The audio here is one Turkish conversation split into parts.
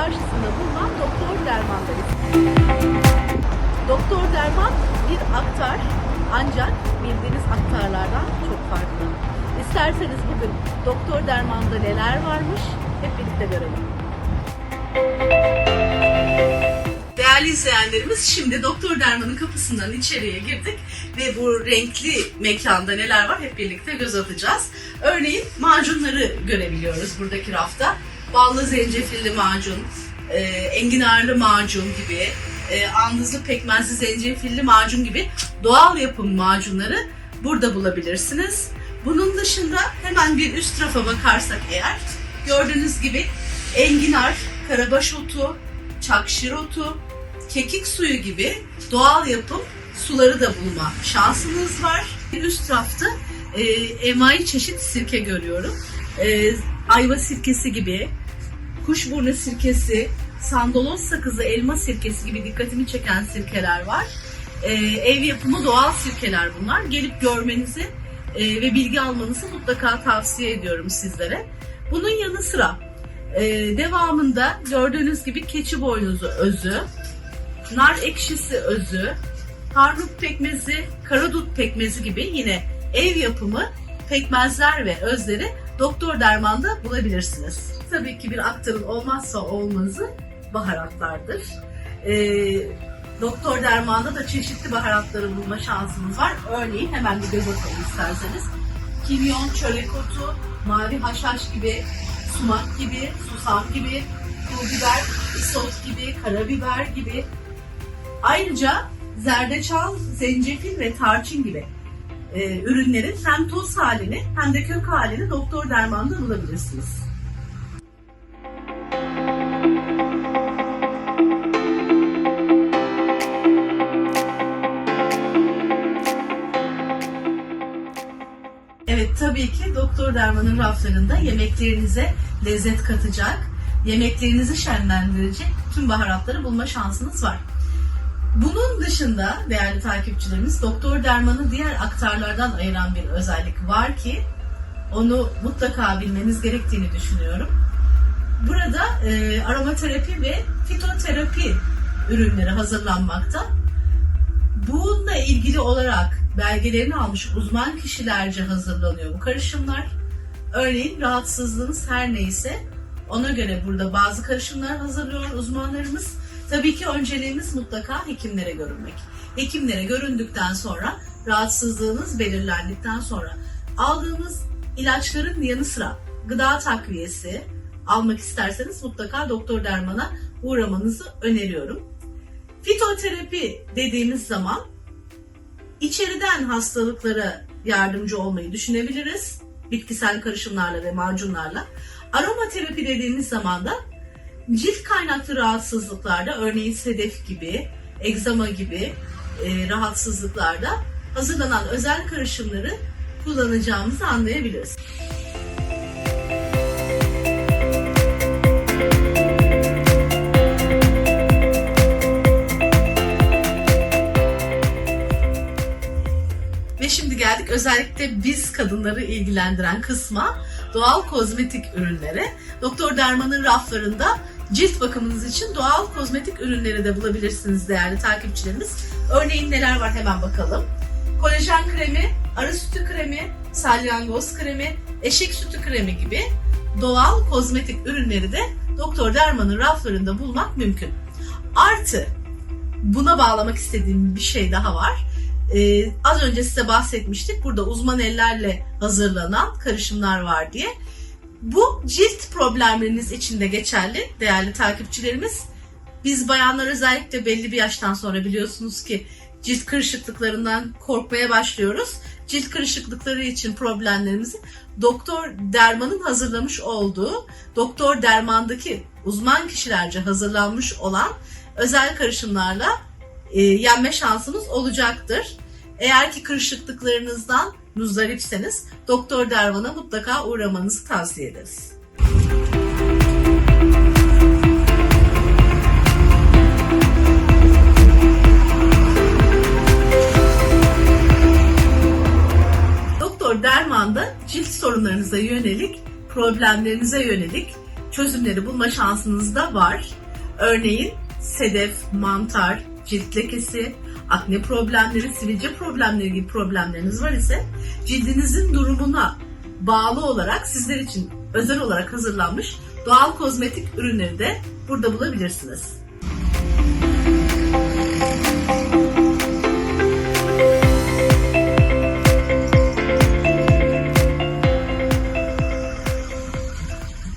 Karşısında bulunan Doktor Derman'dayız. Doktor Derman bir aktar ancak bildiğiniz aktarlardan çok farklı. İsterseniz bugün Doktor Derman'da neler varmış hep birlikte görelim. Değerli izleyenlerimiz şimdi Doktor Derman'ın kapısından içeriye girdik ve bu renkli mekanda neler var hep birlikte göz atacağız. Örneğin macunları görebiliyoruz buradaki rafta. Ballı zencefilli macun, e, enginarlı macun gibi, e, andızlı pekmezli zencefilli macun gibi doğal yapım macunları burada bulabilirsiniz. Bunun dışında hemen bir üst rafa bakarsak eğer gördüğünüz gibi enginar, karabaş otu, çakşir otu, kekik suyu gibi doğal yapım suları da bulma şansınız var. Üst rafta e, envai çeşit sirke görüyorum. E, ayva sirkesi gibi, kuşburnu sirkesi, sandaloz sakızı, elma sirkesi gibi dikkatimi çeken sirkeler var. E, ev yapımı doğal sirkeler bunlar. Gelip görmenizi e, ve bilgi almanızı mutlaka tavsiye ediyorum sizlere. Bunun yanı sıra e, devamında gördüğünüz gibi keçi boynuzu özü, nar ekşisi özü, harnut pekmezi, karadut pekmezi gibi yine ev yapımı pekmezler ve özleri Doktor Derman'da bulabilirsiniz. Tabii ki bir aktarın olmazsa olmazı baharatlardır. Ee, Doktor Derman'da da çeşitli baharatları bulma şansımız var. Örneğin hemen bir göz atalım isterseniz. Kimyon, çörek otu, mavi haşhaş gibi, sumak gibi, susam gibi, pul biber, isot gibi, karabiber gibi, Ayrıca zerdeçal, zencefil ve tarçın gibi e, ürünlerin hem toz halini hem de kök halini doktor dermanda bulabilirsiniz. Evet tabii ki Doktor Derman'ın raflarında yemeklerinize lezzet katacak, yemeklerinizi şenlendirecek tüm baharatları bulma şansınız var. Bunun dışında değerli takipçilerimiz Doktor Derman'ı diğer aktarlardan ayıran bir özellik var ki onu mutlaka bilmeniz gerektiğini düşünüyorum. Burada e, aromaterapi ve fitoterapi ürünleri hazırlanmakta. Bununla ilgili olarak belgelerini almış uzman kişilerce hazırlanıyor bu karışımlar. Örneğin rahatsızlığınız her neyse ona göre burada bazı karışımlar hazırlıyor uzmanlarımız. Tabii ki önceliğimiz mutlaka hekimlere görünmek. Hekimlere göründükten sonra rahatsızlığınız belirlendikten sonra aldığınız ilaçların yanı sıra gıda takviyesi almak isterseniz mutlaka doktor dermana uğramanızı öneriyorum. Fitoterapi dediğimiz zaman içeriden hastalıklara yardımcı olmayı düşünebiliriz. Bitkisel karışımlarla ve macunlarla. Aromaterapi dediğimiz zaman da cilt kaynaklı rahatsızlıklarda örneğin sedef gibi, egzama gibi e, rahatsızlıklarda hazırlanan özel karışımları kullanacağımızı anlayabiliriz. Ve şimdi geldik özellikle biz kadınları ilgilendiren kısma doğal kozmetik ürünlere. Doktor Derman'ın raflarında cilt bakımınız için doğal kozmetik ürünleri de bulabilirsiniz değerli takipçilerimiz. Örneğin neler var hemen bakalım. Kolajen kremi, arı sütü kremi, salyangoz kremi, eşek sütü kremi gibi doğal kozmetik ürünleri de Doktor Derman'ın raflarında bulmak mümkün. Artı buna bağlamak istediğim bir şey daha var. Ee, az önce size bahsetmiştik. Burada uzman ellerle hazırlanan karışımlar var diye. Bu cilt problemleriniz için de geçerli değerli takipçilerimiz. Biz bayanlar özellikle belli bir yaştan sonra biliyorsunuz ki cilt kırışıklıklarından korkmaya başlıyoruz. Cilt kırışıklıkları için problemlerimizi Doktor Derman'ın hazırlamış olduğu, Doktor Derman'daki uzman kişilerce hazırlanmış olan özel karışımlarla e, yenme şansınız olacaktır. Eğer ki kırışıklıklarınızdan muzdaripseniz Doktor Derman'a mutlaka uğramanızı tavsiye ederiz. Doktor Derman'da cilt sorunlarınıza yönelik, problemlerinize yönelik çözümleri bulma şansınız da var. Örneğin sedef, mantar, cilt lekesi, akne problemleri, sivilce problemleri gibi problemleriniz var ise cildinizin durumuna bağlı olarak sizler için özel olarak hazırlanmış doğal kozmetik ürünleri de burada bulabilirsiniz.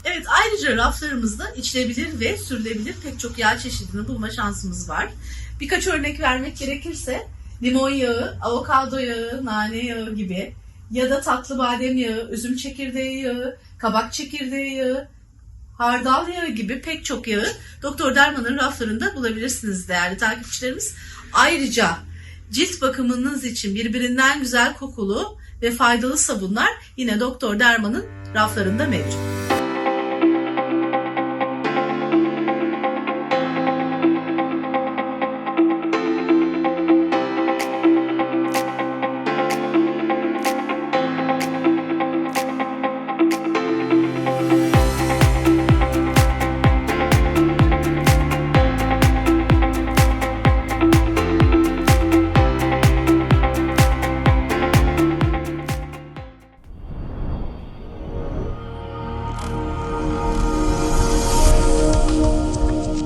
Evet ayrıca raflarımızda içilebilir ve sürülebilir pek çok yağ çeşidini bulma şansımız var. Birkaç örnek vermek gerekirse limon yağı, avokado yağı, nane yağı gibi ya da tatlı badem yağı, üzüm çekirdeği yağı, kabak çekirdeği yağı, hardal yağı gibi pek çok yağı Doktor Derman'ın raflarında bulabilirsiniz değerli takipçilerimiz. Ayrıca cilt bakımınız için birbirinden güzel kokulu ve faydalı sabunlar yine Doktor Derman'ın raflarında mevcut.